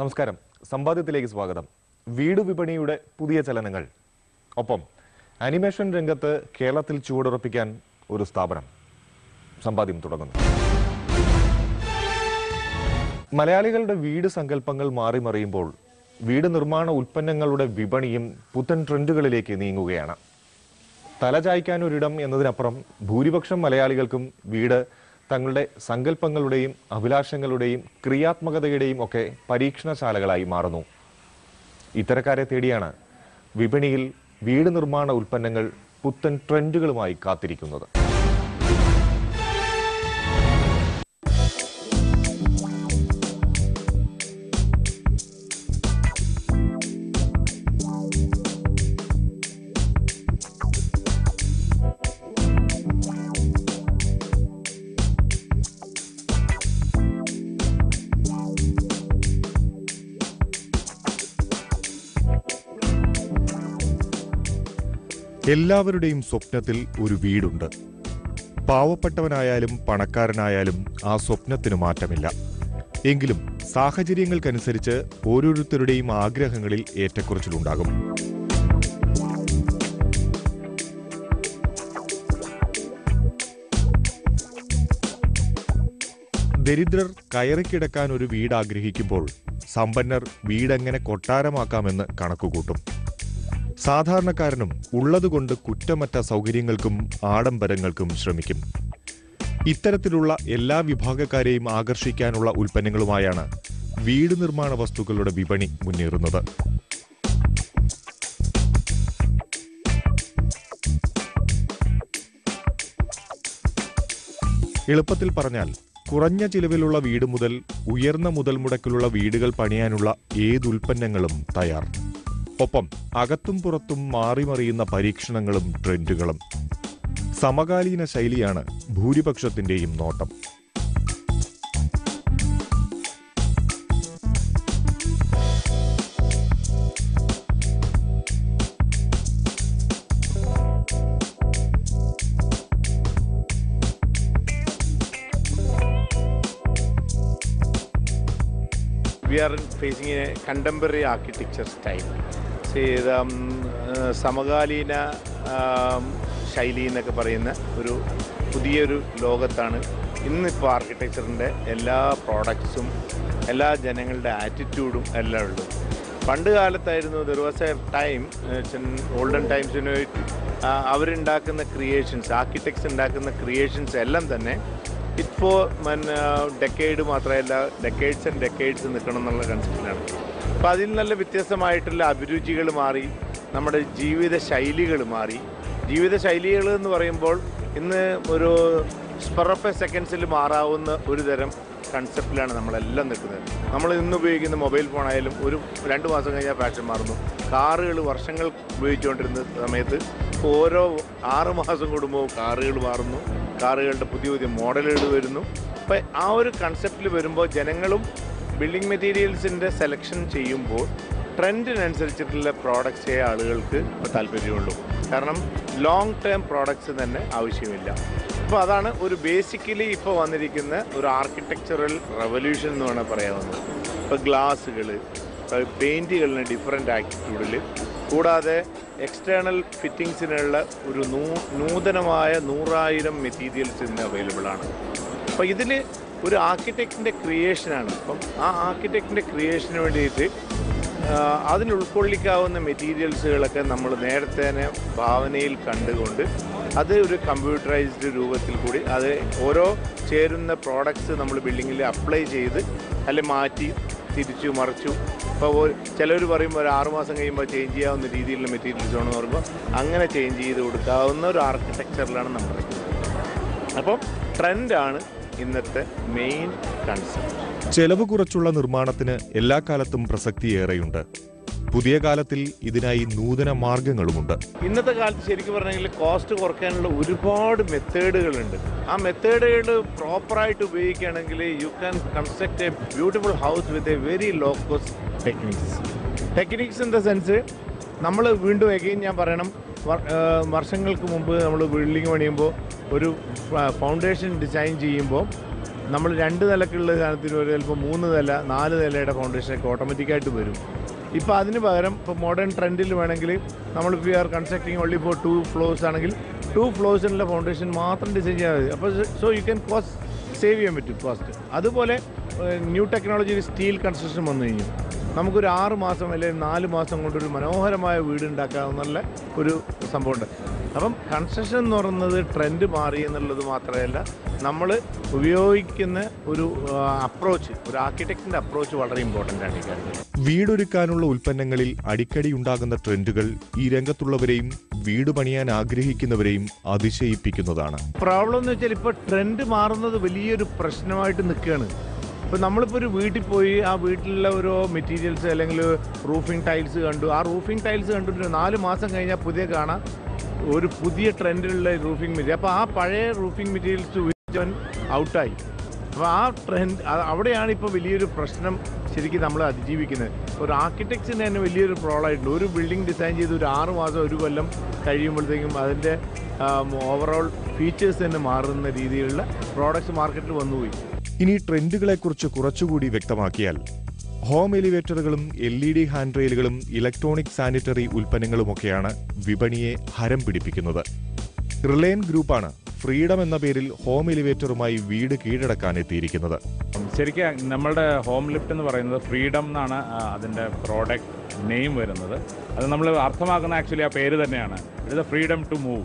നമസ്കാരം. സമ്പാദ്യത്തിലേക്ക് സ്വാഗതം. വീട് വിപണിയുടെ പുതിയ ചലനങ്ങൾ. ഒപ്പം അനിമേഷൻ രംഗത്ത് കേരളത്തിൽ ചൂടുറപ്പിക്കാൻ ഒരു സ്ഥാപനം. സമ്പാദ്യം തുടങ്ങുന്നു. മലയാളികളുടെ വീട് സങ്കല്പങ്ങൾ മാറി മറിയുമ്പോൾ വീട് നിർമ്മാണ ഉൽപ്പന്നങ്ങളുടെ വിപണിയും പുത്തൻ ട്രെൻഡുകളിലേക്ക് നീങ്ങുകയാണ്. തലചായ്ക്കാനൊരിടം എന്നതിനപ്പുറം ഭൂരിപക്ഷം മലയാളികൾക്കും വീട് തങ്ങളുടെ സങ്കല്പങ്ങളുടെയും അഭിലാഷങ്ങളുടെയും ക്രിയാത്മകതയുടെയും ഒക്കെ പരീക്ഷണശാലകളായി മാറുന്നു. ഇത്തരക്കാരെ തേടിയാണ് വിപണിയിൽ വീട് നിർമ്മാണ ഉൽപ്പന്നങ്ങൾ പുത്തൻ ട്രെൻഡുകളുമായി കാത്തിരിക്കുന്നത്. എല്ലാവരുടെയും സ്വപ്നത്തിൽ ഒരു വീടുണ്ട്. പാവപ്പെട്ടവനായാലും പണക്കാരനായാലും ആ സ്വപ്നത്തിന് മാറ്റമില്ല. എങ്കിലും സാഹചര്യങ്ങൾക്കനുസരിച്ച് ഓരോരുത്തരുടെയും ആഗ്രഹങ്ങളിൽ ഏറ്റക്കുറച്ചിലുണ്ടാകും. ദരിദ്രർ കയറിക്കിടക്കാൻ ഒരു വീട് ആഗ്രഹിക്കുമ്പോൾ സമ്പന്നർ വീടെങ്ങനെ കൊട്ടാരമാക്കാമെന്ന് കണക്കുകൂട്ടും. സാധാരണക്കാരനും ഉള്ളതുകൊണ്ട് കുറ്റമറ്റ സൗകര്യങ്ങൾക്കും ആഡംബരങ്ങൾക്കും ശ്രമിക്കും. ഇത്തരത്തിലുള്ള എല്ലാ വിഭാഗക്കാരെയും ആകർഷിക്കാനുള്ള ഉൽപ്പന്നങ്ങളുമായാണ് വീട് നിർമ്മാണ വസ്തുക്കളുടെ വിപണി മുന്നേറുന്നത്. എളുപ്പത്തിൽ പറഞ്ഞാൽ കുറഞ്ഞ ചിലവിലുള്ള വീട് മുതൽ ഉയർന്ന മുതൽ മുടക്കിലുള്ള വീടുകൾ പണിയാനുള്ള ഏതുൽപ്പന്നങ്ങളും തയ്യാർ. ഒപ്പം അകത്തും പുറത്തും മാറിമറിയുന്ന പരീക്ഷണങ്ങളും ട്രെൻഡുകളും സമകാലീന ശൈലിയാണ് ഭൂരിപക്ഷത്തിന്റെയും നോട്ടം we are facing a contemporary architecture style. സമകാലീന ശൈലി എന്നൊക്കെ പറയുന്ന ഒരു പുതിയൊരു ലോകത്താണ് ഇന്നിപ്പോൾ ആർക്കിടെക്ചറിന്റെ എല്ലാ പ്രോഡക്ട്സും എല്ലാ ജനങ്ങളുടെ ആറ്റിറ്റ്യൂഡും എല്ലാം ഉള്ളത്. പണ്ട് കാലത്തായിരുന്നു there was a time olden ടൈംസിന് അവരുണ്ടാക്കുന്ന ക്രിയേഷൻസ് ആർക്കിടെക്ട്സ് ഉണ്ടാക്കുന്ന ക്രിയേഷൻസ് എല്ലാം തന്നെ ഇപ്പോൾ ഡെക്കേഡ് മാത്രമല്ല ഡെക്കേഡ്സ് ആൻഡ് ഡെക്കേഡ്സ് നിൽക്കണം എന്നുള്ള കൺസെപ്റ്റിലാണ് അപ്പോൾ അതിൽ നല്ല വ്യത്യസ്തമായിട്ടുള്ള അഭിരുചികൾ മാറി നമ്മുടെ ജീവിത ശൈലികൾ മാറി. ജീവിത ശൈലികൾ എന്ന് പറയുമ്പോൾ ഇന്ന് ഒരു സ്പെറപ്പ സെക്കൻഡ്സിൽ മാറാവുന്ന ഒരു തരം കൺസെപ്റ്റിലാണ് നമ്മളെല്ലാം നിൽക്കുന്നത്. നമ്മൾ ഇന്ന് ഉപയോഗിക്കുന്ന മൊബൈൽ ഫോണായാലും ഒരു രണ്ട് മാസം കഴിഞ്ഞാൽ ഫാഷൻ മാറുന്നു. കാറുകൾ വർഷങ്ങൾ ഉപയോഗിച്ചുകൊണ്ടിരുന്ന സമയത്ത് ഓരോ ആറ് മാസം കൂടുമ്പോൾ കാറുകൾ മാറുന്നു. കാറുകളുടെ പുതിയ പുതിയ മോഡലുകൾ വരുന്നു. അപ്പം ആ ഒരു കൺസെപ്റ്റിൽ വരുമ്പോൾ ജനങ്ങളും ബിൽഡിംഗ് മെറ്റീരിയൽസിന്റെ സെലക്ഷൻ ചെയ്യുമ്പോൾ ട്രെൻഡിനനുസരിച്ചിട്ടുള്ള പ്രോഡക്റ്റ്സേ ആളുകൾക്ക് ഇപ്പോൾ താല്പര്യമുള്ളൂ. കാരണം ലോങ് ടേം പ്രോഡക്ട്സ് തന്നെ ആവശ്യമില്ല. അപ്പോൾ അതാണ് ഒരു ബേസിക്കലി ഇപ്പോൾ വന്നിരിക്കുന്ന ഒരു ആർക്കിടെക്ചറൽ റെവല്യൂഷൻ എന്ന് വേണമെങ്കിൽ പറയാവുന്നത് ഇപ്പോൾ ഗ്ലാസ്സുകൾ പെയിന്റുകളിന് ഡിഫറെന്റ് ആറ്റിറ്റ്യൂഡിൽ കൂടാതെ എക്സ്റ്റേണൽ ഫിറ്റിങ്സിനുള്ള ഒരു നൂ നൂതനമായ നൂറായിരം മെറ്റീരിയൽസ് ഇന്ന് അവൈലബിൾ ആണ്. അപ്പോൾ ഇതിൽ ഒരു ആർക്കിടെക്റ്റിന്റെ ക്രിയേഷനാണ് അപ്പം ആ ആർക്കിടെക്റ്റിന്റെ ക്രിയേഷന് വേണ്ടിയിട്ട് അതിനുൾക്കൊള്ളിക്കാവുന്ന മെറ്റീരിയൽസുകളൊക്കെ നമ്മൾ നേരത്തെ തന്നെ ഭാവനയിൽ കണ്ടുകൊണ്ട് അത് ഒരു കമ്പ്യൂട്ടറൈസ്ഡ് രൂപത്തിൽ കൂടി അത് ഓരോ ചേരുന്ന പ്രോഡക്റ്റ്സ് നമ്മൾ ബിൽഡിങ്ങിൽ അപ്ലൈ ചെയ്ത് അല്ലെ മാറ്റി തിരിച്ചു മറിച്ചു. ഇപ്പോൾ ചിലർ പറയുമ്പോൾ ഒരു ആറുമാസം കഴിയുമ്പോൾ ചേഞ്ച് ചെയ്യാവുന്ന രീതിയിലുള്ള മെറ്റീരിയൽസ് ആണെന്ന് പറയുമ്പോൾ അങ്ങനെ ചേഞ്ച് ചെയ്ത് കൊടുക്കാവുന്ന ഒരു ആർക്കിടെക്ചറിലാണ് നമ്മൾ. അപ്പം ട്രെൻഡാണ് ഇന്നത്തെ മെയിൻ കൺസെപ്റ്റ് ചെലവ് കുറച്ചുള്ള നിർമ്മാണത്തിന് എല്ലാ കാലത്തും പ്രസക്തിയേറെയുണ്ട് പുതിയ കാലത്തിൽ ഇതിനായി നൂതന മാർഗങ്ങളുമുണ്ട്. ഇന്നത്തെ കാലത്ത് ശരിക്കും പറഞ്ഞെങ്കിൽ കോസ്റ്റ് കുറയ്ക്കാനുള്ള ഒരുപാട് മെത്തേഡുകളുണ്ട് ആ മെത്തേഡുകൾ പ്രോപ്പറായിട്ട് ഉപയോഗിക്കുകയാണെങ്കിൽ you can construct a beautiful house with a very low cost techniques techniques in the sense നമ്മൾ വീണ്ടും എഗെയിൻ ഞാൻ പറയണം. വർഷങ്ങൾക്ക് മുമ്പ് നമ്മൾ ബിൽഡിംഗ് പണിയുമ്പോൾ ഒരു ഫൗണ്ടേഷൻ ഡിസൈൻ ചെയ്യുമ്പോൾ നമ്മൾ രണ്ട് നിലക്കുള്ള സാധനത്തിന് ഒരു ചിലപ്പോൾ മൂന്ന് നില നാല് നിലയുടെ ഫൗണ്ടേഷനൊക്കെ ഓട്ടോമാറ്റിക്കായിട്ട് വരും. ഇപ്പോൾ അതിന് പകരം ഇപ്പോൾ മോഡേൺ ട്രെൻഡിൽ വേണമെങ്കിൽ നമ്മൾ ഇപ്പോൾ are constructing only for two floors ആണെങ്കിൽ ടു ഫ്ലോഴ്സിനുള്ള ഫൗണ്ടേഷൻ മാത്രം ഡിസൈൻ ചെയ്യാൻ മതി. അപ്പോൾ so you can cost save ചെയ്യാൻ പറ്റും ഫസ്റ്റ് അതുപോലെ ന്യൂ ടെക്നോളജിയിൽ സ്റ്റീൽ കൺസ്ട്രക്ഷൻ വന്നു കഴിഞ്ഞു. നമുക്കൊരു ആറ് മാസം അല്ലെങ്കിൽ നാല് മാസം കൊണ്ടൊരു മനോഹരമായ വീട് ഉണ്ടാക്കാവുന്ന ഒരു സംഭവമുണ്ട്. അപ്പം കൺസ്ട്രക്ഷൻ എന്ന് പറയുന്നത് ട്രെൻഡ് മാറി എന്നുള്ളത് മാത്രമല്ല നമ്മൾ ഉപയോഗിക്കുന്ന ഒരു അപ്രോച്ച് ഒരു ആർക്കിടെക്റ്റിന്റെ അപ്രോച്ച് വളരെ ഇമ്പോർട്ടന്റ് ആണ് ഈ കാര്യത്തിൽ. വീടൊരുക്കാനുള്ള ഉൽപ്പന്നങ്ങളിൽ അടിക്കടി ഉണ്ടാകുന്ന ട്രെൻഡുകൾ ഈ രംഗത്തുള്ളവരെയും വീട് പണിയാൻ ആഗ്രഹിക്കുന്നവരെയും അതിശയിപ്പിക്കുന്നതാണ്. പ്രോബ്ലം എന്ന് വെച്ചാൽ ഇപ്പോൾ ട്രെൻഡ് മാറുന്നത് വലിയൊരു പ്രശ്നമായിട്ട് നിൽക്കുകയാണ്. ഇപ്പം നമ്മളിപ്പോൾ ഒരു വീട്ടിൽ പോയി ആ വീട്ടിലുള്ള ഓരോ മെറ്റീരിയൽസ് അല്ലെങ്കിൽ റൂഫിംഗ് ടൈൽസ് കണ്ടു. ആ റൂഫിംഗ് ടൈൽസ് കണ്ടിട്ട് നാല് മാസം കഴിഞ്ഞാൽ പുതിയ കാണാം. ഒരു പുതിയ ട്രെൻഡിലുള്ള റൂഫിംഗ് മെറ്റീരിയൽ അപ്പോൾ ആ പഴയ റൂഫിംഗ് മെറ്റീരിയൽസ് ഉപയോഗിച്ചവൻ ഔട്ടായി. അപ്പോൾ ആ ട്രെൻഡ് അവിടെയാണ് ഇപ്പോൾ വലിയൊരു പ്രശ്നം ശരിക്കും നമ്മൾ അതിജീവിക്കുന്നത്. ഒരു ആർക്കിടെക്ചറിന് തന്നെ വലിയൊരു പ്രോബ്ലം ആയിട്ടുണ്ട്. ഒരു ബിൽഡിംഗ് ഡിസൈൻ ചെയ്ത് ഒരു ആറ് മാസം ഒരു കൊല്ലം കഴിയുമ്പോഴത്തേക്കും അതിന്റെ ഓവറോൾ ഫീച്ചേഴ്സ് തന്നെ മാറുന്ന രീതിയിലുള്ള പ്രോഡക്റ്റ്സ് മാർക്കറ്റിൽ വന്നുപോയി. ഇനി ട്രെൻഡുകളെക്കുറിച്ച് കുറച്ചുകൂടി വ്യക്തമാക്കിയാൽ ഹോം എലിവേറ്ററുകളും എൽ ഇ ഡി ഹാൻഡ് റെയിലുകളും ഇലക്ട്രോണിക് സാനിറ്ററി ഉൽപ്പന്നങ്ങളുമൊക്കെയാണ് വിപണിയെ ഹരം പിടിപ്പിക്കുന്നത്. റിലയൻ ഗ്രൂപ്പാണ് ഫ്രീഡം എന്ന പേരിൽ ഹോം എലിവേറ്ററുമായി വീട് കീഴടക്കാൻ എത്തിയിരിക്കുന്നത് ശരിക്കും നമ്മുടെ ഹോം ലിഫ്റ്റ് എന്ന് പറയുന്നത് ഫ്രീഡം എന്നാണ് അതിന്റെ പ്രോഡക്റ്റ് നെയിം വരുന്നത്. അത് നമ്മൾ അർത്ഥമാക്കുന്ന ആക്ച്വലി ആ പേര് തന്നെയാണ്. It is freedom to move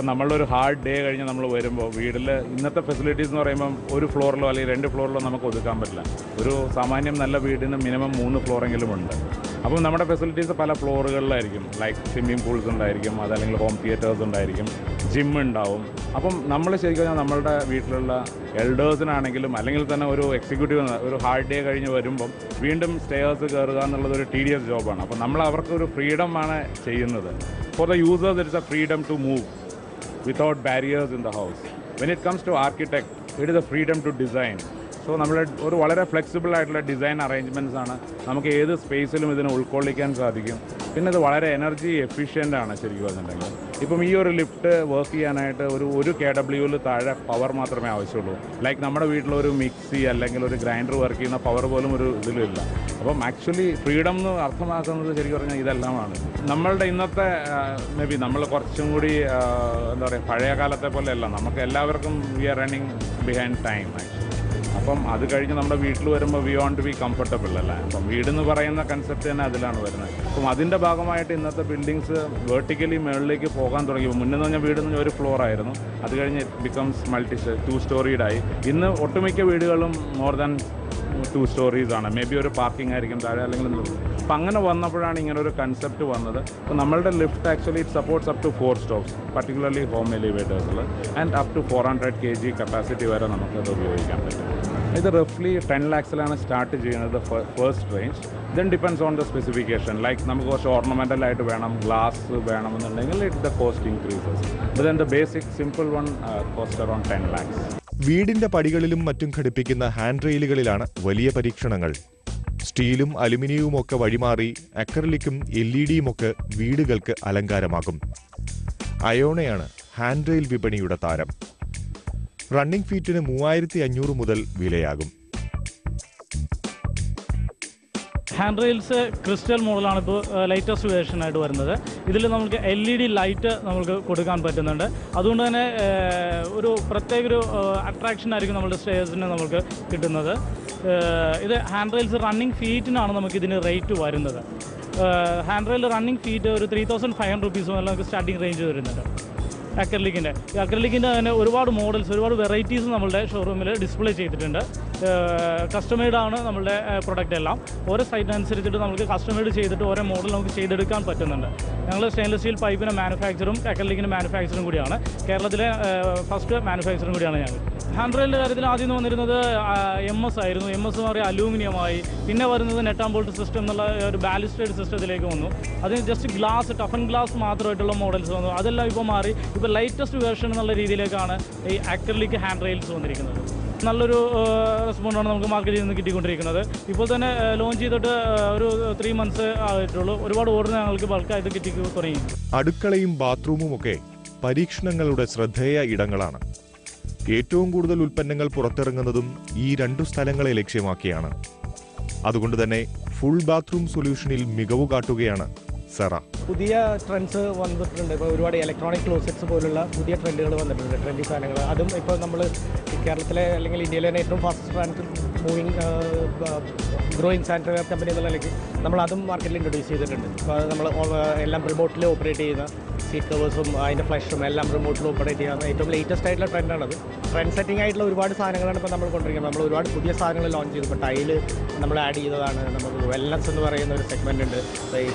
ഇപ്പം നമ്മളൊരു ഹാർഡ് ഡേ കഴിഞ്ഞ് നമ്മൾ വരുമ്പോൾ വീട്ടിൽ ഇന്നത്തെ ഫെസിലിറ്റീസ് എന്ന് പറയുമ്പം ഒരു ഫ്ലോറിലോ അല്ലെങ്കിൽ രണ്ട് ഫ്ലോറിലോ നമുക്ക് ഒതുക്കാൻ പറ്റില്ല. ഒരു സാമാന്യം നല്ല വീടിന് മിനിമം മൂന്ന് ഫ്ലോറെങ്കിലും ഉണ്ട്. അപ്പം നമ്മുടെ ഫെസിലിറ്റീസ് പല ഫ്ലോറുകളിലായിരിക്കും ലൈക്ക് സ്വിമ്മിംഗ് പൂൾസ് ഉണ്ടായിരിക്കും അതല്ലെങ്കിൽ ഹോം തിയേറ്റേഴ്സ് ഉണ്ടായിരിക്കും ജിം ഉണ്ടാവും. അപ്പം നമ്മൾ ശരിക്കും നമ്മളുടെ വീട്ടിലുള്ള എൽഡേഴ്സിനാണെങ്കിലും അല്ലെങ്കിൽ തന്നെ ഒരു എക്സിക്യൂട്ടീവ് ഒരു ഹാർഡ് ഡേ കഴിഞ്ഞ് വരുമ്പം വീണ്ടും സ്റ്റേഴ്സ് കയറുക എന്നുള്ളത് ഒരു ടീഡിയസ് ജോബാണ് അപ്പം നമ്മൾ അവർക്ക് ഒരു ഫ്രീഡം ആണ് ചെയ്യുന്നത്. For the users it's a freedom to move without barriers in the house. When it comes to architect, it is a freedom to design. So നമ്മൾ ഒരു വളരെ ഫ്ലെക്സിബിൾ ആയിട്ടുള്ള ഡിസൈൻ അറേഞ്ച്മെന്റ്സ് ആണ് നമുക്ക് ഏത് സ്പേസിലും ഇതിനെ ഉൾക്കൊള്ളിക്കാൻ സാധിക്കും പിന്നെ ഇത് വളരെ എനർജി എഫിഷ്യന്റ് ആണ് ശരിക്കും പറഞ്ഞിട്ടുണ്ടെങ്കിൽ ഇപ്പം ഈ ഒരു ലിഫ്റ്റ് വർക്ക് ചെയ്യാനായിട്ട് ഒരു ഒരു കെ ഡബ്ല്യൂവിൽ താഴെ പവർ മാത്രമേ ആവശ്യമുള്ളൂ ലൈക്ക് നമ്മുടെ വീട്ടിലൊരു മിക്സി അല്ലെങ്കിൽ ഒരു ഗ്രൈൻഡർ വർക്ക് ചെയ്യുന്ന പവർ പോലും ഒരു ഇതിലില്ല അപ്പം ആക്ച്വലി ഫ്രീഡം എന്ന് അർത്ഥമാക്കുന്നത് ശരിക്കും പറഞ്ഞാൽ ഇതെല്ലാമാണ്. നമ്മളുടെ ഇന്നത്തെ മേ ബി നമ്മൾ കുറച്ചും കൂടി എന്താ പറയുക പഴയ കാലത്തെ പോലെയല്ല. നമുക്ക് എല്ലാവർക്കും we are running behind time actually അപ്പം അത് കഴിഞ്ഞ് നമ്മുടെ വീട്ടിൽ വരുമ്പോൾ വി വോണ്ട് ബി കംഫർട്ടബിൾ അല്ല? അപ്പം വീടെന്ന് പറയുന്ന കൺസെപ്റ്റ് തന്നെ അതിലാണ് വരുന്നത്. അപ്പം അതിന്റെ ഭാഗമായിട്ട് ഇന്നത്തെ ബിൽഡിങ്സ് വേർട്ടിക്കലി മുകളിലേക്ക് പോകാൻ തുടങ്ങി. മുന്നേ എന്ന് പറഞ്ഞാൽ വീട് ഒരു ഫ്ലോർ ആയിരുന്നു. അത് കഴിഞ്ഞ് ഇറ്റ് ബിക്കംസ് മൾട്ടി ടു സ്റ്റോറീഡായി ഇന്ന് ഒട്ടുമിക്ക വീടുകളും മോർ ദാൻ ടു സ്റ്റോറീസ് ആണ്. മേ ബി ഒരു പാർക്കിംഗ് ആയിരിക്കും താഴെ അല്ലെങ്കിൽ അപ്പം അങ്ങനെ വന്നപ്പോഴാണ് ഇങ്ങനെ ഒരു കൺസെപ്റ്റ് വന്നത്. അപ്പോൾ നമ്മളുടെ lift actually it supports up to four stops particularly home എലിവേറ്റേഴ്സിൽ and up to four hundred K G capacity വരെ നമുക്കത് ഉപയോഗിക്കാൻ പറ്റും. ഇത് റഫ്ലി ടെൻ ലാക്സിലാണ് സ്റ്റാർട്ട് ചെയ്യുന്നത് first range then depends on the specification like നമുക്ക് കുറച്ച് ഓർണമെന്റൽ ആയിട്ട് വേണം ഗ്ലാസ് വേണമെന്നുണ്ടെങ്കിൽ it the cost increases then the basic simple one cost around ten lakhs വീടിന്റെ പടികളിലും മറ്റും ഘടിപ്പിക്കുന്ന ഹാൻഡ് റെയിലുകളിലാണ് വലിയ പരീക്ഷണങ്ങൾ. സ്റ്റീലും അലുമിനിയവും ഒക്കെ വഴിമാറി അക്രലിക്കും എൽ ഇ ഡിയും ഒക്കെ വീടുകൾക്ക് അലങ്കാരമാകും. അയോണയാണ് ഹാൻഡ് റെയിൽ വിപണിയുടെ താരം. റണ്ണിംഗ് ഫീറ്റിന് മൂവായിരത്തി അഞ്ഞൂറ് മുതൽ വിലയാകും. ഹാൻഡ് റെയിൽസ് ക്രിസ്റ്റൽ മോഡലാണ് ഇപ്പോൾ ലേറ്റസ്റ്റ് വേർഷൻ ആയിട്ട് വരുന്നത്. ഇതിൽ നമുക്ക് എൽ ഇ ഡി ലൈറ്റ് നമുക്ക് കൊടുക്കാൻ പറ്റുന്നുണ്ട്. അതുകൊണ്ട് തന്നെ ഒരു പ്രത്യേക ഒരു അട്രാക്ഷൻ ആയിരിക്കും നമ്മുടെ സ്റ്റേഴ്സിന് നമുക്ക് കിട്ടുന്നത്. ഇത് ഹാൻഡ് റെയിൽസ് റണ്ണിങ് ഫീറ്റിനാണ് നമുക്ക് ഇതിന് റേറ്റ് വരുന്നത്. ഹാൻഡ് റെയിൽ റണ്ണിങ് ഫീറ്റ് ഒരു three thousand five hundred rupees മുതൽ നമുക്ക് സ്റ്റാർട്ടിംഗ് റേഞ്ച് വരുന്നുണ്ട്. അക്രലിക്കിന്റെ അക്രലിക്കിന്റെ തന്നെ ഒരുപാട് മോഡൽസ് ഒരുപാട് വെറൈറ്റീസ് നമ്മളുടെ ഷോറൂമിൽ ഡിസ്പ്ലേ ചെയ്തിട്ടുണ്ട്. കസ്റ്റമൈഡ് ആണ് നമ്മളുടെ പ്രൊഡക്റ്റ് എല്ലാം. ഓരോ സൈറ്റിനനുസരിച്ചിട്ട് നമുക്ക് കസ്റ്റമൈഡ് ചെയ്തിട്ട് ഓരോ മോഡൽ നമുക്ക് ചെയ്തെടുക്കാൻ പറ്റുന്നുണ്ട്. ഞങ്ങൾ സ്റ്റെയിൻലെസ് സ്റ്റീൽ പൈപ്പിന്റെ മാനുഫാക്ചറും അക്രലിക്കിന്റെ മാനുഫാക്ചറും കൂടിയാണ്. കേരളത്തിലെ ഫസ്റ്റ് മാനുഫാക്ചറും കൂടിയാണ് ഞങ്ങൾ. ഹാൻഡ് റെയിലിന്റെ കാര്യത്തിൽ ആദ്യം വന്നിരുന്നത് എം എസ് ആയിരുന്നു. എം എസ് എന്ന് പറയുക അലൂമിനിയമായി പിന്നെ വരുന്നത് നെറ്റാം ബോൾട്ട് സിസ്റ്റം എന്നുള്ള ഒരു ബാലിസ്റ്റേഡ് സിസ്റ്റത്തിലേക്ക് വന്നു. അതിന് ജസ്റ്റ് ഗ്ലാസ് ടഫൻ ഗ്ലാസ് മാത്രമായിട്ടുള്ള മോഡൽസ് വന്നു. അതെല്ലാം ഇപ്പോൾ മാറി. ഇപ്പോൾ ലൈറ്റസ്റ്റ് വേർഷൻ എന്നുള്ള രീതിയിലേക്കാണ് ഈ അക്രലിക് ഹാൻഡ് റെയിൽസ് വന്നിരിക്കുന്നത്. നല്ലൊരു റെസ്പോണ്ടാണ് നമുക്ക് മാർക്കറ്റിൽ നിന്ന് കിട്ടിക്കൊണ്ടിരിക്കുന്നത്. ഇപ്പോൾ തന്നെ ലോഞ്ച് ചെയ്തിട്ട് ഒരു ത്രീ മന്ത്സ് ആയിട്ടുള്ളൂ. ഒരുപാട് ഓർഡർ ഞങ്ങൾക്ക് ബൾക്കായിട്ട് കിട്ടി തുടങ്ങി. അടുക്കളയും ബാത്റൂമും ഒക്കെ പരീക്ഷണങ്ങളുടെ ശ്രദ്ധേയ ഇടങ്ങളാണ്. ഏറ്റവും കൂടുതൽ ഉൽപ്പന്നങ്ങൾ പുറത്തിറങ്ങുന്നതും ഈ രണ്ടു സ്ഥലങ്ങളെ ലക്ഷ്യമാക്കിയാണ്. അതുകൊണ്ട് തന്നെ ഫുൾ ബാത്റൂം സൊല്യൂഷനിൽ മികവ് കാട്ടുകയാണ് സെറ. പുതിയ ട്രെൻഡ്സ് വന്നിട്ടുണ്ട് ഇപ്പോൾ ഒരുപാട് ഇലക്ട്രോണിക് ക്ലോസറ്റ്സ് പോലുള്ള പുതിയ ട്രെൻഡുകൾ വന്നിട്ടുണ്ട്. ട്രെൻഡി സാധനങ്ങൾ. അതും ഇപ്പോൾ നമ്മൾ കേരളത്തിലെ അല്ലെങ്കിൽ ഇന്ത്യയിലെ തന്നെ ഏറ്റവും fast trend moving growing sanitary company എന്നുള്ള നിലയ്ക്ക് നമ്മൾ അതും മാർക്കറ്റിൽ ഇൻട്രൊഡ്യൂസ് ചെയ്തിട്ടുണ്ട്. അപ്പോൾ അത് നമ്മൾ എല്ലാം റിമോട്ടിൽ ഓപ്പറേറ്റ് ചെയ്യുന്ന സീറ്റ് കവേഴ്സും അതിന്റെ ഫ്ലഷും എല്ലാം റിമോട്ടിൽ ഓപ്പറേറ്റ് ചെയ്യുന്ന ഏറ്റവും ലേറ്റസ്റ്റ് ആയിട്ടുള്ള ട്രെൻഡാണത് ട്രെൻഡ് സെറ്റിംഗ് ആയിട്ടുള്ള ഒരുപാട് സാധനങ്ങളാണ് ഇപ്പോൾ നമ്മൾ കൊണ്ടിരിക്കുന്നത്. നമ്മൾ ഒരുപാട് പുതിയ സാധനങ്ങൾ ലോഞ്ച് ചെയ്തു. ഇപ്പോൾ ടൈൽ നമ്മൾ ആഡ് ചെയ്തതാണ്. നമുക്ക് വെൽനസ് എന്ന് പറയുന്ന ഒരു സെഗ്മെന്റ് ഉണ്ട്.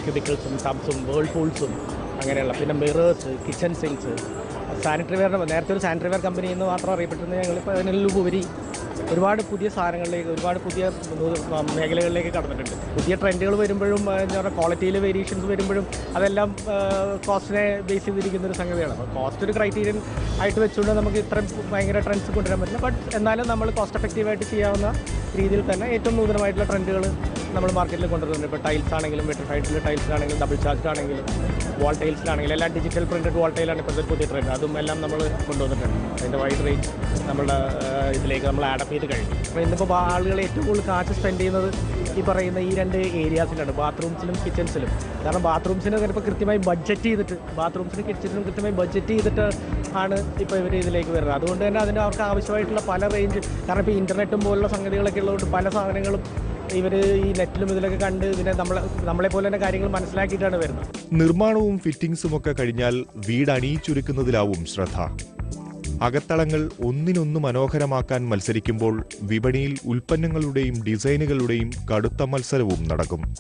ക്യൂബിക്കിൾസും ടബ്സും വേൾപൂൾസും അങ്ങനെയുള്ള. പിന്നെ mirrors kitchen sinks sanitary ware നേരത്തെ ഒരു സാനിറ്ററി വെയർ കമ്പനി എന്ന് മാത്രം അറിയപ്പെട്ടിരുന്നത് ഞങ്ങളിപ്പോൾ അതിനുള്ളിൽ ഉപരി ഒരുപാട് പുതിയ സാധനങ്ങളിലേക്ക് ഒരുപാട് പുതിയ മേഖലകളിലേക്ക് കടന്നിട്ടുണ്ട്. പുതിയ ട്രെൻഡുകൾ വരുമ്പോഴും എന്താ പറയുക ക്വാളിറ്റിയിൽ വേരിയേഷൻസ് വരുമ്പോഴും അതെല്ലാം കോസ്റ്റിനെ ബേസ് ചെയ്തിരിക്കുന്ന ഒരു സംഗതിയാണ്. അപ്പോൾ കോസ്റ്റ് ഒരു ക്രൈറ്റീരിയൻ ആയിട്ട് വെച്ചുകൊണ്ട് നമുക്ക് ഇത്രയും ഭയങ്കര ട്രെൻഡ്സ് കൊണ്ടുവരാൻ പറ്റില്ല. ബട്ട് എന്നാലും നമ്മൾ കോസ്റ്റ് എഫക്റ്റീവായിട്ട് ചെയ്യാവുന്ന രീതിയിൽ തന്നെ ഏറ്റവും നൂതനമായിട്ടുള്ള ട്രെൻഡുകൾ നമ്മൾ മാർക്കറ്റിൽ കൊണ്ടുവരുന്നുണ്ട്. ഇപ്പോൾ ടൈൽസ് ആണെങ്കിലും വെട്ടിഫൈഡിൽ ടൈൽസ് ആണെങ്കിലും ഡബിൾ ചാർജ് ആണെങ്കിലും വാൾ ടൈൽസിലാണെങ്കിലും എല്ലാം ഡിജിറ്റൽ പ്രിന്റഡ് വാൾ ടൈലാണ് ഇപ്പോഴത്തെ പുതിയ ട്രെൻഡ് അതും എല്ലാം നമ്മൾ കൊണ്ടുവന്നിട്ടുണ്ട്. അതിന്റെ വൈഡ് റേഞ്ച് നമ്മുടെ ഇതിലേക്ക് നമ്മൾ ആഡപ്പ് ചെയ്ത് കഴിഞ്ഞു. ഇന്നിപ്പോൾ ആളുകൾ ഏറ്റവും കൂടുതൽ കാശ് സ്പെൻഡ് ചെയ്യുന്നത് ഈ പറയുന്ന ഈ രണ്ട് ഏരിയാസിലാണ് ബാത്റൂംസിലും കിച്ചൺസിലും കാരണം ബാത്റൂംസിന് ചിലപ്പോൾ കൃത്യമായി ബഡ്ജറ്റ് ചെയ്തിട്ട് ബാത്റൂംസിനും കിച്ചണിനും കൃത്യമായി ബഡ്ജറ്റ് ചെയ്തിട്ട് ആണ് ഇപ്പോൾ ഇവർ ഇതിലേക്ക് വരുന്നത്. അതുകൊണ്ട് തന്നെ അതിന് അവർക്ക് ആവശ്യമായിട്ടുള്ള പല റേഞ്ച് കാരണം ഇപ്പോൾ ഇന്റർനെറ്റും പോലുള്ള സംഗതികളൊക്കെ ഉള്ളതുകൊണ്ട് പല സാധനങ്ങളും ഇവർ ഈ നെറ്റിലും ഇതിലൊക്കെ കണ്ട് ഇതിനെ നമ്മളെ നമ്മളെ പോലെ തന്നെ കാര്യങ്ങൾ മനസ്സിലാക്കിയിട്ടാണ് വരുന്നത്. നിർമ്മാണവും ഫിറ്റിംഗ്സും ഒക്കെ കഴിഞ്ഞാൽ വീട് അണിയിച്ചൊരുക്കുന്നതിലാവും ശ്രദ്ധ. അകത്തളങ്ങൾ ഒന്നിനൊന്ന് മനോഹരമാക്കാൻ മത്സരിക്കുമ്പോൾ വിപണിയിൽ ഉൽപ്പന്നങ്ങളുടെയും ഡിസൈനുകളുടെയും കടുത്ത മത്സരവും നടക്കും.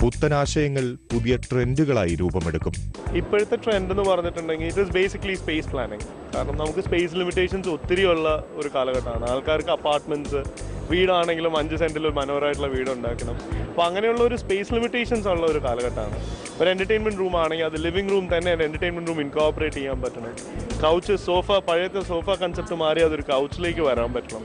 പുത്തനാശയങ്ങൾ പുതിയ ട്രെൻഡുകളായി രൂപമെടുക്കും. ഇപ്പോഴത്തെ ട്രെൻഡ് എന്ന് പറഞ്ഞിട്ടുണ്ടെങ്കിൽ it is basically space planning കാരണം നമുക്ക് സ്പേസ് ലിമിറ്റേഷൻസ് ഒത്തിരി ഉള്ള ഒരു കാലഘട്ടമാണ്. ആൾക്കാർക്ക് അപ്പാർട്ട്മെന്റ്സ് വീടാണെങ്കിലും അഞ്ച് സെന്റിൽ ഒരു മനോഹരമായിട്ടുള്ള വീട് ഉണ്ടാക്കണം. അപ്പോൾ അങ്ങനെയുള്ള ഒരു സ്പേസ് ലിമിറ്റേഷൻസ് ഉള്ള ഒരു കാലഘട്ടമാണ്. ഒരു എന്റർടൈൻമെന്റ് റൂം ആണെങ്കിൽ അത് ലിവിംഗ് റൂം തന്നെ എന്റർടൈൻമെന്റ് റൂം ഇൻകോപ്പറേറ്റ് ചെയ്യാൻ പറ്റണം. കൗച്ച് സോഫ പഴയത്തെ സോഫ കൺസെപ്റ്റ് മാറി അതൊരു കൗച്ചിലേക്ക് വരാൻ പറ്റണം.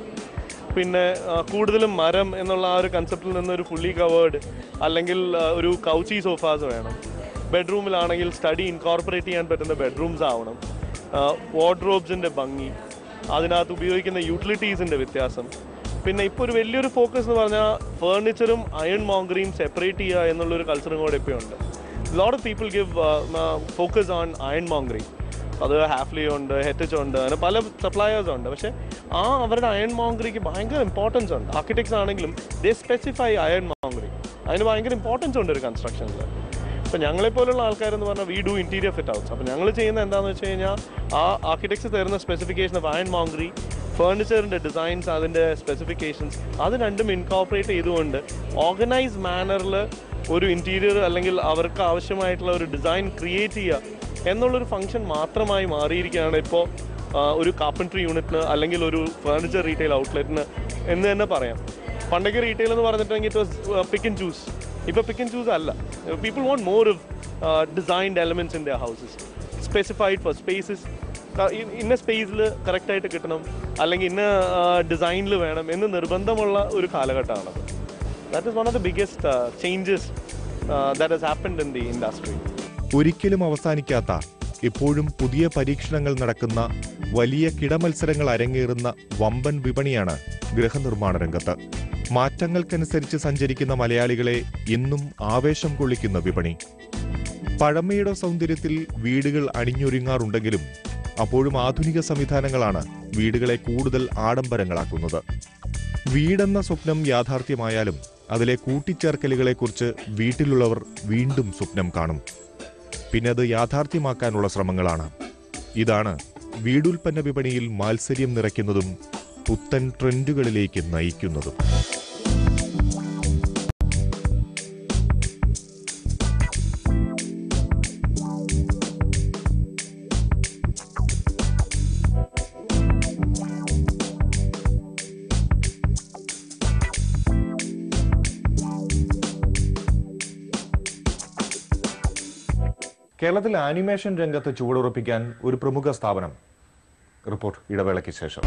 പിന്നെ കൂടുതലും മരം എന്നുള്ള ആ ഒരു കൺസെപ്റ്റിൽ നിന്ന് ഒരു ഫുള്ളി കവേർഡ് അല്ലെങ്കിൽ ഒരു കൗച്ചി സോഫാസ് വേണം. ബെഡ്റൂമിലാണെങ്കിൽ സ്റ്റഡി ഇൻകോർപ്പറേറ്റ് ചെയ്യാൻ പറ്റുന്ന ബെഡ്റൂംസ് ആവണം. വാർഡ്രോബ്സിന്റെ ഭംഗി അതിനകത്ത് ഉപയോഗിക്കുന്ന യൂട്ടിലിറ്റീസിന്റെ വ്യത്യാസം. പിന്നെ ഇപ്പോൾ ഒരു വലിയൊരു ഫോക്കസ് എന്ന് പറഞ്ഞാൽ ഫേർണിച്ചറും അയൺ മോങ്കറിയും സെപ്പറേറ്റ് ചെയ്യുക എന്നുള്ളൊരു കൾച്ചറും കൂടെ ഇപ്പോൾ ഉണ്ട് lot of people give focus on ironmongery അത് ഹാഫ്ലി ഉണ്ട് ഹെറ്റച്ച് ഉണ്ട് അങ്ങനെ പല സപ്ലയേഴ്സ് ഉണ്ട്. പക്ഷേ ആ അവരുടെ അയൺ മോങ്കറിക്ക് ഭയങ്കര ഇമ്പോർട്ടൻസ് ഉണ്ട്. ആർക്കിടെക്സ് ആണെങ്കിലും ദേ സ്പെസിഫൈ അയൺ മോങ്കറി അതിന് ഭയങ്കര ഇമ്പോർട്ടൻസ് ഉണ്ട് ഒരു കൺസ്ട്രക്ഷനിൽ ഇപ്പം ഞങ്ങളെപ്പോലുള്ള ആൾക്കാരെന്ന് പറഞ്ഞാൽ we do interior fit outs അപ്പോൾ ഞങ്ങൾ ചെയ്യുന്ന എന്താണെന്ന് വെച്ച് കഴിഞ്ഞാൽ ആ ആർക്കിടെക്സ് തരുന്ന സ്പെസിഫിക്കേഷൻ ഓഫ് അയൺ മോങ്കറി ഫേർണിച്ചറിന്റെ ഡിസൈൻസ് അതിന്റെ സ്പെസിഫിക്കേഷൻസ് അത് രണ്ടും ഇൻകോപ്പറേറ്റ് ചെയ്തുകൊണ്ട് ഓർഗനൈസ് മാനറിൽ ഒരു ഇന്റീരിയർ അല്ലെങ്കിൽ അവർക്ക് ആവശ്യമായിട്ടുള്ള ഒരു ഡിസൈൻ ക്രിയേറ്റ് ചെയ്യുക എന്നുള്ളൊരു ഫംഗ്ഷൻ മാത്രമായി മാറിയിരിക്കുകയാണ് ഇപ്പോൾ ഒരു കാപ്പൻട്രി യൂണിറ്റിന് അല്ലെങ്കിൽ ഒരു ഫേർണിച്ചർ റീറ്റെയിൽ ഔട്ട്ലെറ്റിന് എന്ന് തന്നെ പറയാം. പണ്ടൊക്കെ റീറ്റെയിൽ എന്ന് പറഞ്ഞിട്ടുണ്ടെങ്കിൽ it was pick and choose ഇപ്പോൾ പിക്ക് ആൻഡ് ചൂസ് അല്ല. People want more of designed elements in the houses specified for spaces ഇന്ന സ്പേസിൽ കറക്റ്റായിട്ട് കിട്ടണം. അല്ലെങ്കിൽ ഇന്ന ഡിസൈനിൽ വേണം എന്ന് നിർബന്ധമുള്ള ഒരു കാലഘട്ടമാണത്. That is one of the biggest changes that has happened in the industry ഒരിക്കലും അവസാനിക്കാത്ത എപ്പോഴും പുതിയ പരീക്ഷണങ്ങൾ നടക്കുന്ന വലിയ കിടമത്സരങ്ങൾ അരങ്ങേറുന്ന വമ്പൻ വിപണിയാണ് ഗൃഹനിർമ്മാണ രംഗത്ത്. മാറ്റങ്ങൾക്കനുസരിച്ച് സഞ്ചരിക്കുന്ന മലയാളികളെ ഇന്നും ആവേശം കൊള്ളിക്കുന്ന വിപണി. പഴമയുടെ സൗന്ദര്യത്തിൽ വീടുകൾ അണിഞ്ഞൊരുങ്ങാറുണ്ടെങ്കിലും അപ്പോഴും ആധുനിക സംവിധാനങ്ങളാണ് വീടുകളെ കൂടുതൽ ആഡംബരങ്ങളാക്കുന്നത്. വീടെന്ന സ്വപ്നം യാഥാർത്ഥ്യമായാലും അതിലെ കൂട്ടിച്ചേർക്കലുകളെക്കുറിച്ച് വീട്ടിലുള്ളവർ വീണ്ടും സ്വപ്നം കാണും. പിന്നെ അത് യാഥാർത്ഥ്യമാക്കാനുള്ള ശ്രമങ്ങളാണ്. ഇതാണ് വീടുൽപ്പന്ന വിപണിയിൽ മാത്സര്യം നിറയ്ക്കുന്നതും പുത്തൻ ട്രെൻഡുകളിലേക്ക് നയിക്കുന്നതും. കേരളത്തിൽ ആനിമേഷൻ രംഗത്ത് ചുവടുറപ്പിക്കാൻ ഒരു പ്രമുഖ സ്ഥാപനം. റിപ്പോർട്ട് ഇടവേളയ്ക്ക് ശേഷം.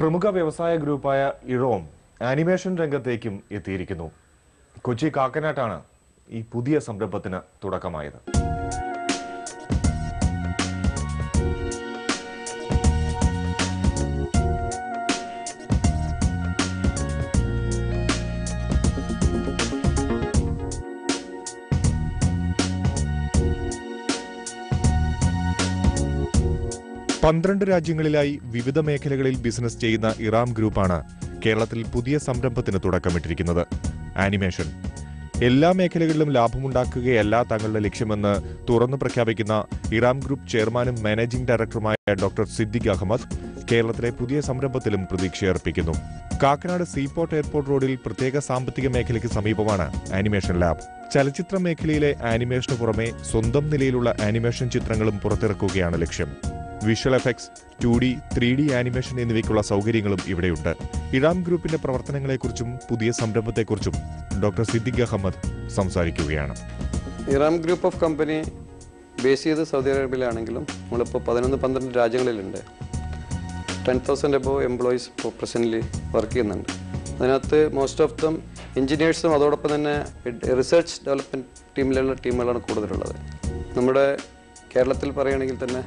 പ്രമുഖ വ്യവസായ ഗ്രൂപ്പായ ഇറോം ആനിമേഷൻ രംഗത്തേക്കും എത്തിയിരിക്കുന്നു. കൊച്ചി കാക്കനാട്ടാണ് ഈ പുതിയ സംരംഭത്തിന് തുടക്കമായത്. പന്ത്രണ്ട് രാജ്യങ്ങളിലായി വിവിധ മേഖലകളിൽ ബിസിനസ് ചെയ്യുന്ന ഇറാം ഗ്രൂപ്പാണ് കേരളത്തിൽ പുതിയ സംരംഭത്തിന് തുടക്കമിട്ടിരിക്കുന്നത്. ആനിമേഷൻ. എല്ലാ മേഖലകളിലും ലാഭമുണ്ടാക്കുകയല്ല തങ്ങളുടെ ലക്ഷ്യമെന്ന് തുറന്നു പ്രഖ്യാപിക്കുന്ന ഇറാം ഗ്രൂപ്പ് ചെയർമാനും മാനേജിംഗ് ഡയറക്ടറുമായ ഡോക്ടർ സിദ്ദിഖ് അഹമ്മദ് കേരളത്തിലെ പുതിയ സംരംഭത്തിലും പ്രതീക്ഷയർപ്പിക്കുന്നു കാക്കനാട് സീപോർട്ട് എയർപോർട്ട് റോഡിൽ പ്രത്യേക സാമ്പത്തിക മേഖലയ്ക്ക് സമീപമാണ് ആനിമേഷൻ ലാബ്. ചലച്ചിത്ര മേഖലയിലെ ആനിമേഷന് പുറമെ സ്വന്തം നിലയിലുള്ള ആനിമേഷൻ ചിത്രങ്ങളും പുറത്തിറക്കുകയാണ് ലക്ഷ്യം. Visual effects two D three D animation എന്നിവയ്ക്കുള്ള സൗകര്യങ്ങളും ഇവിടെയുണ്ട്. ഇറാം ഗ്രൂപ്പിന്റെ പ്രവർത്തനങ്ങളെക്കുറിച്ചും പുതിയ സംരംഭത്തെക്കുറിച്ചും ഡോക്ടർ സിദ്ദിഖ് അഹമ്മദ് സംസാരിക്കുകയാണ്. Eram group of company base ചെയ്ത് സൗദി അറേബ്യയിലാണെങ്കിലും നമ്മളിപ്പോൾ പതിനൊന്ന് പന്ത്രണ്ട് രാജ്യങ്ങളിലുണ്ട്. ടെൻ തൗസൻഡ് എബോ എംപ്ലോയീസ് ഇപ്പോൾ പ്രസന്റ്ലി വർക്ക് ചെയ്യുന്നുണ്ട്. അതിനകത്ത് മോസ്റ്റ് ഓഫ് ദം എഞ്ചിനീയേഴ്സും അതോടൊപ്പം തന്നെ റിസർച്ച് ഡെവലപ്മെന്റ് ടീമിലുള്ള ടീമുകളാണ് കൂടുതലുള്ളത്. നമ്മുടെ കേരളത്തിൽ പറയുകയാണെങ്കിൽ തന്നെ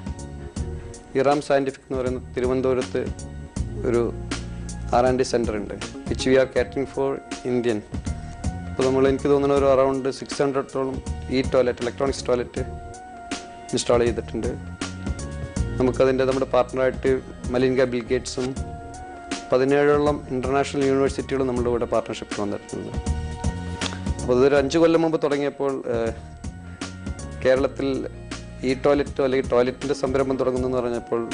ഇറാം സയന്റിഫിക് എന്ന് പറയുന്ന തിരുവനന്തപുരത്ത് ഒരു ആർ ആൻഡ് ഡി സെന്റർ ഉണ്ട്. Which we are catering for Indian അപ്പോൾ നമ്മൾ എനിക്ക് തോന്നുന്ന ഒരു അറൗണ്ട് സിക്സ് ഹൺഡ്രഡോളം ഈ ടോയ്ലറ്റ് ഇലക്ട്രോണിക്സ് ടോയ്ലറ്റ് ഇൻസ്റ്റാൾ ചെയ്തിട്ടുണ്ട്. നമുക്കതിന്റെ നമ്മുടെ പാർട്ട്ണറായിട്ട് മലിൻഗ ബിൽ ഗേറ്റ്സും പതിനേഴോളം ഇന്റർനാഷണൽ യൂണിവേഴ്സിറ്റികളും നമ്മുടെ കൂടെ പാർട്ട്ണർഷിപ്പ് വന്നിട്ടുണ്ട്. അപ്പോൾ ഇതൊരു അഞ്ച് കൊല്ലം മുമ്പ് തുടങ്ങിയപ്പോൾ കേരളത്തിൽ ഈ ടോയ്ലറ്റോ അല്ലെങ്കിൽ ടോയ്ലറ്റിന്റെ സംരംഭം തുടങ്ങുന്നു എന്ന് പറഞ്ഞപ്പോൾ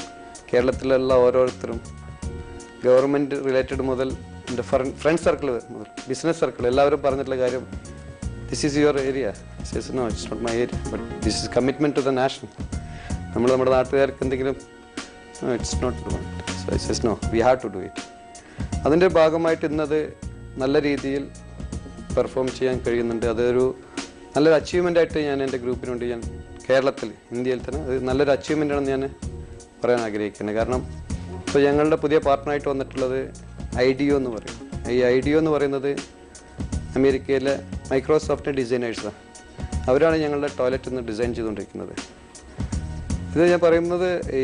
കേരളത്തിലുള്ള ഓരോരുത്തരും ഗവൺമെന്റ് റിലേറ്റഡ് മുതൽ എന്റെ ഫ്രണ്ട് സർക്കിൾ മുതൽ ബിസിനസ് സർക്കിൾ എല്ലാവരും പറഞ്ഞിട്ടുള്ള കാര്യം this is your area no it's not my area but this is commitment to the nation നമ്മൾ നമ്മുടെ നാട്ടുകാർക്ക് എന്തെങ്കിലും it's not so it's is no we have to do it അതിന്റെ ഭാഗമായിട്ട് ഇന്നത് നല്ല രീതിയിൽ പെർഫോം ചെയ്യാൻ കഴിയുന്നുണ്ട്. അതൊരു നല്ലൊരു അച്ചീവ്മെന്റ് ആയിട്ട് ഞാൻ എന്റെ ഗ്രൂപ്പിനുണ്ട് ഞാൻ കേരളത്തിൽ ഇന്ത്യയിൽ തന്നെ. അത് നല്ലൊരു അച്ചീവ്മെന്റ് ആണെന്ന് ഞാൻ പറയാൻ ആഗ്രഹിക്കുന്നത് കാരണം ഇപ്പോൾ ഞങ്ങളുടെ പുതിയ പാർട്ട്ണറായിട്ട് വന്നിട്ടുള്ളത് ഐ ഡി ഒ എന്ന് പറയും. ഈ ഐ ഡി ഒ എന്ന് പറയുന്നത് അമേരിക്കയിലെ മൈക്രോസോഫ്റ്റ് ഡിസൈനേഴ്സാണ് അവരാണ് ഞങ്ങളുടെ ടോയ്ലറ്റ് ഒന്ന് ഡിസൈൻ ചെയ്തുകൊണ്ടിരിക്കുന്നത്. ഇത് ഞാൻ പറയുന്നത് ഈ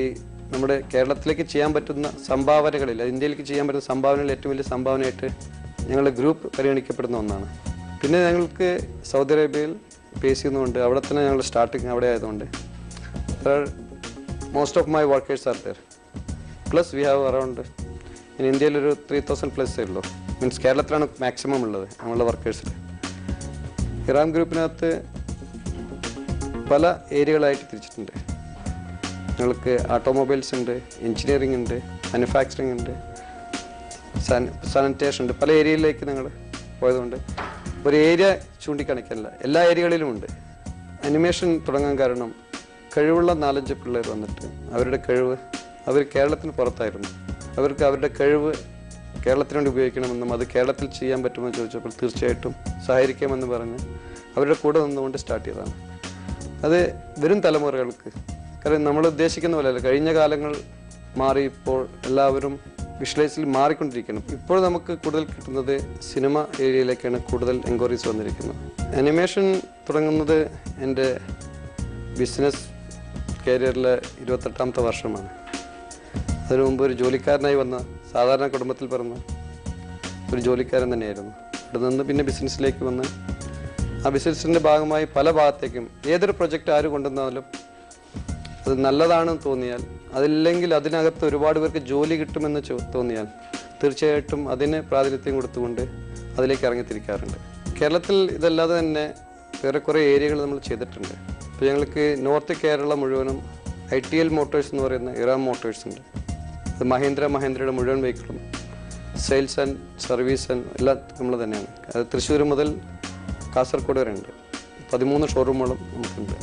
നമ്മുടെ കേരളത്തിലേക്ക് ചെയ്യാൻ പറ്റുന്ന സംഭാവനകളിൽ ഇന്ത്യയിലേക്ക് ചെയ്യാൻ പറ്റുന്ന സംഭാവനകളിൽ ഏറ്റവും വലിയ സംഭാവനയായിട്ട് ഞങ്ങളുടെ ഗ്രൂപ്പ് പരിഗണിക്കപ്പെടുന്ന ഒന്നാണ്. പിന്നെ ഞങ്ങൾക്ക് സൗദി അറേബ്യയിൽ ഫേസ് ചെയ്യുന്നതുകൊണ്ട് അവിടെ തന്നെ ഞങ്ങൾ സ്റ്റാർട്ടിങ് അവിടെ ആയതുകൊണ്ട്. Most of my workers are there plus we have around in ഇന്ത്യയിൽ ഒരു ത്രീ തൗസൻഡ് പ്ലസ് ഉള്ളൂ. മീൻസ് കേരളത്തിലാണ് മാക്സിമം ഉള്ളത് നമ്മളുടെ വർക്കേഴ്സിൽ ഇറാം ഗ്രൂപ്പിനകത്ത് പല ഏരിയകളായിട്ട് തിരിച്ചിട്ടുണ്ട്. ഞങ്ങൾക്ക് ഓട്ടോമൊബൈൽസ് ഉണ്ട് എഞ്ചിനീയറിംഗ് ഉണ്ട് മാനുഫാക്ചറിങ് ഉണ്ട് സാനിറ്റേഷൻ ഉണ്ട്. പല ഏരിയയിലേക്ക് ഞങ്ങൾ പോയതുകൊണ്ട് ഒരു ഏരിയ ചൂണ്ടിക്കാണിക്കാനില്ല. എല്ലാ ഏരിയകളിലും ഉണ്ട്. അനിമേഷൻ തുടങ്ങാൻ കാരണം കഴിവുള്ള നാലഞ്ച് പിള്ളേർ വന്നിട്ട് അവരുടെ കഴിവ് അവർ കേരളത്തിന് പുറത്തായിരുന്നു. അവർക്ക് അവരുടെ കഴിവ് കേരളത്തിന് വേണ്ടി ഉപയോഗിക്കണമെന്നും അത് കേരളത്തിൽ ചെയ്യാൻ പറ്റുമെന്ന് ചോദിച്ചപ്പോൾ തീർച്ചയായിട്ടും സഹകരിക്കാമെന്ന് പറഞ്ഞ് അവരുടെ കൂടെ നിന്നുകൊണ്ട് സ്റ്റാർട്ട് ചെയ്തതാണ്. അത് വരും തലമുറകൾക്ക്. കാരണം നമ്മൾ ഉദ്ദേശിക്കുന്ന പോലെയല്ല. കഴിഞ്ഞ കാലങ്ങൾ മാറി ഇപ്പോൾ എല്ലാവരും വിഷ്വലൈസിൽ മാറിക്കൊണ്ടിരിക്കണം. ഇപ്പോൾ നമുക്ക് കൂടുതൽ കിട്ടുന്നത് സിനിമ ഏരിയയിലേക്കാണ് കൂടുതൽ എൻക്വയറീസ് വന്നിരിക്കുന്നത്. അനിമേഷൻ തുടങ്ങുന്നത് എന്റെ ബിസിനസ് കരിയറിലെ ഇരുപത്തെട്ടാമത്തെ വർഷമാണ്. അതിനു മുമ്പ് ഒരു ജോലിക്കാരനായി വന്ന സാധാരണ കുടുംബത്തിൽ പിറന്ന ഒരു ജോലിക്കാരൻ തന്നെയായിരുന്നു. അവിടെ നിന്ന് പിന്നെ ബിസിനസ്സിലേക്ക് വന്ന് ആ ബിസിനസ്സിന്റെ ഭാഗമായി പല ഭാഗത്തേക്കും ഏതൊരു പ്രൊജക്റ്റ് ആര് കൊണ്ടുവന്നാലും അത് നല്ലതാണെന്ന് തോന്നിയാൽ അതില്ലെങ്കിൽ അതിനകത്ത് ഒരുപാട് പേർക്ക് ജോലി കിട്ടുമെന്ന് തോന്നിയാൽ തീർച്ചയായിട്ടും അതിന് പ്രാതിനിധ്യം കൊടുത്തുകൊണ്ട് അതിലേക്ക് ഇറങ്ങിത്തിരിക്കാറുണ്ട്. കേരളത്തിൽ ഇതല്ലാതെ തന്നെ വേറെ കുറേ ഏരിയകൾ നമ്മൾ ചെയ്തിട്ടുണ്ട്. ഇപ്പോൾ ഞങ്ങൾക്ക് നോർത്ത് കേരള മുഴുവനും ഐ ടി എൽ മോട്ടോഴ്സ് എന്ന് പറയുന്ന ഇറാം മോട്ടോഴ്സ് ഉണ്ട്. അത് മഹീന്ദ്ര മഹീന്ദ്രയുടെ മുഴുവൻ വെഹിക്കിളും. സെയിൽസ് ആൻഡ് സർവീസ് ആൻഡ് എല്ലാം നമ്മൾ തന്നെയാണ്. അത് തൃശ്ശൂർ മുതൽ കാസർഗോഡ് വരെ ഉണ്ട് പതിമൂന്ന് ഷോറൂമുകളും നമുക്കുണ്ട്.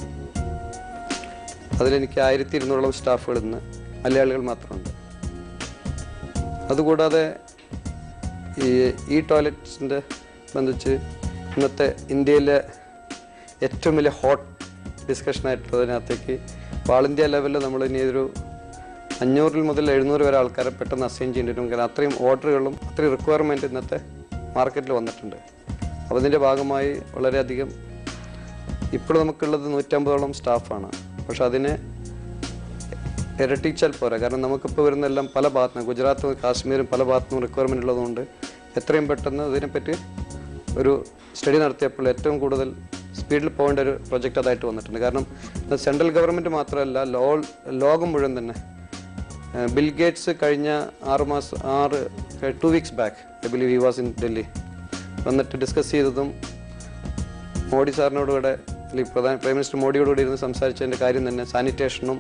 അതിലെനിക്ക് ആയിരത്തി ഇരുന്നൂറോളം സ്റ്റാഫുകൾ ഇന്ന് മലയാളികൾ മാത്രമുണ്ട്. അതുകൂടാതെ ഈ ഈ ടോയ്ലറ്റ്സിന്റെ ബന്ധിച്ച് ഇന്നത്തെ ഇന്ത്യയിലെ ഏറ്റവും വലിയ ഹോട്ട് ഡിസ്കഷനായിട്ടുള്ളതിനകത്തേക്ക് ഓൾ ഇന്ത്യ ലെവലിൽ നമ്മൾ ഇനി ഒരു അഞ്ഞൂറിൽ മുതൽ എഴുന്നൂറ് വരെ ആൾക്കാരെ പെട്ടെന്ന് അസൈൻ ചെയ്യേണ്ടിയിട്ടും കാരണം അത്രയും ഓർഡറുകളും അത്രയും റിക്വയർമെന്റ് ഇന്നത്തെ മാർക്കറ്റിൽ വന്നിട്ടുണ്ട്. അപ്പോൾ അതിന്റെ ഭാഗമായി വളരെയധികം ഇപ്പോൾ നമുക്കുള്ളത് നൂറ്റമ്പതോളം സ്റ്റാഫാണ്. പക്ഷെ അതിനെ ഇരട്ടിച്ചാൽ പോരാ. കാരണം നമുക്കിപ്പോൾ വരുന്നെല്ലാം പല ഭാഗത്തു ഗുജറാത്തും കാശ്മീരും പല ഭാഗത്തും റിക്വയർമെന്റ് ഉള്ളതുകൊണ്ട് എത്രയും പെട്ടെന്ന് ഇതിനെപ്പറ്റി ഒരു സ്റ്റഡി നടത്തിയപ്പോൾ ഏറ്റവും കൂടുതൽ സ്പീഡിൽ പോകേണ്ട ഒരു പ്രൊജക്റ്റ് അതായിട്ട് വന്നിട്ടുണ്ട്. കാരണം സെൻട്രൽ ഗവൺമെന്റ് മാത്രമല്ല ലോ ലോകം മുഴുവൻ തന്നെ. ബിൽ ഗേറ്റ്സ് കഴിഞ്ഞ ആറ് മാസം ആറ് two weeks back I believe he was in Delhi വന്നിട്ട് ഡിസ്കസ് ചെയ്തതും മോഡി സാറിനോട് കൂടെ അല്ലെങ്കിൽ പ്രധാന പ്രൈം മിനിസ്റ്റർ മോഡിയോട് കൂടി ഇരുന്ന് സംസാരിച്ചതിന്റെ കാര്യം തന്നെ സാനിറ്റേഷനും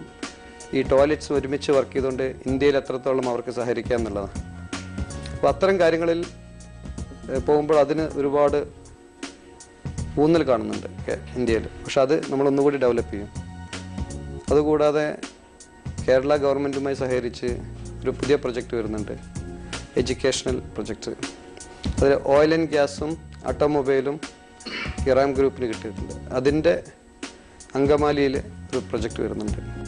ഈ ടോയ്ലറ്റ്സും ഒരുമിച്ച് വർക്ക് ചെയ്തുകൊണ്ട് ഇന്ത്യയിൽ എത്രത്തോളം അവർക്ക് സഹകരിക്കാം എന്നുള്ളതാണ്. അപ്പോൾ അത്തരം കാര്യങ്ങളിൽ പോകുമ്പോൾ അതിന് ഒരുപാട് ഊന്നൽ കാണുന്നുണ്ട് ഇന്ത്യയിൽ. പക്ഷെ അത് നമ്മൾ ഒന്നുകൂടി ഡെവലപ്പ് ചെയ്യും. അതുകൂടാതെ കേരള ഗവൺമെന്റുമായി സഹകരിച്ച് ഒരു പുതിയ പ്രൊജക്റ്റ് വരുന്നുണ്ട്. എഡ്യൂക്കേഷണൽ പ്രൊജക്റ്റ് അതിൽ ഓയിൽ ആൻഡ് ഗ്യാസും ഓട്ടോമൊബൈലും ഇറാം ഗ്രൂപ്പിന് കിട്ടിയിട്ടുണ്ട്. അതിന്റെ അങ്കമാലിയിൽ ഒരു പ്രൊജക്റ്റ് വരുന്നുണ്ട്.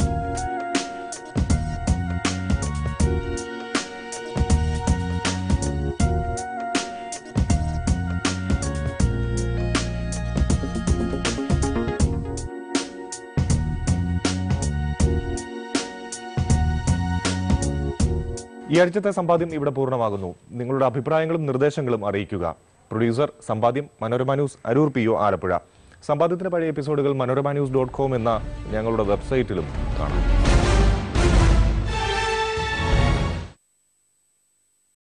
ഈ ആഴ്ചത്തെ സമ്പാദ്യം ഇവിടെ പൂർണമാകുന്നു. നിങ്ങളുടെ അഭിപ്രായങ്ങളും നിർദ്ദേശങ്ങളും അറിയിക്കുക. പ്രൊഡ്യൂസർ സമ്പാദ്യം Manorama news Aroor P O Alappuzha. സമ്പാദ്യത്തിന്റെ പഴയ എപ്പിസോഡുകൾ മനോരമ ന്യൂസ് ഡോട്ട് കോം എന്ന ഞങ്ങളുടെ വെബ്സൈറ്റിലും കാണാം.